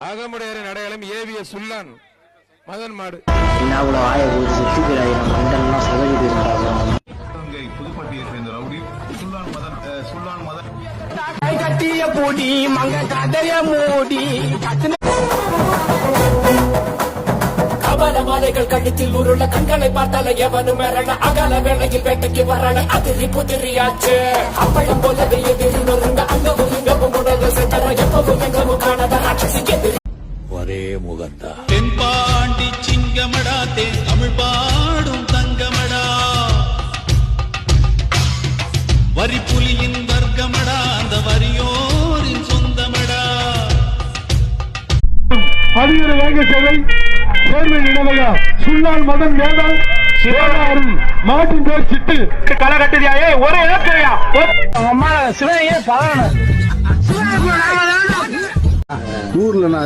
அகமுடையரின் அடையாளம் ஏவிய சுல்லான் மதன் மாடு. புதுப்பட்டியை சேர்ந்த ரவுடி சுல்லான் மதன் சுல்லான் மதன். கட்டிய பூடி மங்க கதைய மூடி கபல மாலைகள் கழுத்தில் உருள கண்களை பார்த்தால எவனும் மிரள அகல வேளையில் வேட்டைக்கு வரல. அதிரி புதிரியாச்சு. அப்பளம் போலவே எதிரி நொறுங்க அங்க ஒருங்கவும் உடல சென்ற எப்பவும் முகந்தா தென்பாண்டி சிங்கமடா தேன் தமிழ் பாடும் தங்கமடா. வரி புலியின் வர்க்கமடா அந்த வரியோரின் சொந்தமடா. அதிகார வேங்க சேவை சேர்வை நினைவகா சுல்லால் மதன் வேதா சிவகாரும் மாட்டின் பேர் சிட்டு. களை கட்டுறியா ஒரே ஏற்கையா ஊர்ல நான்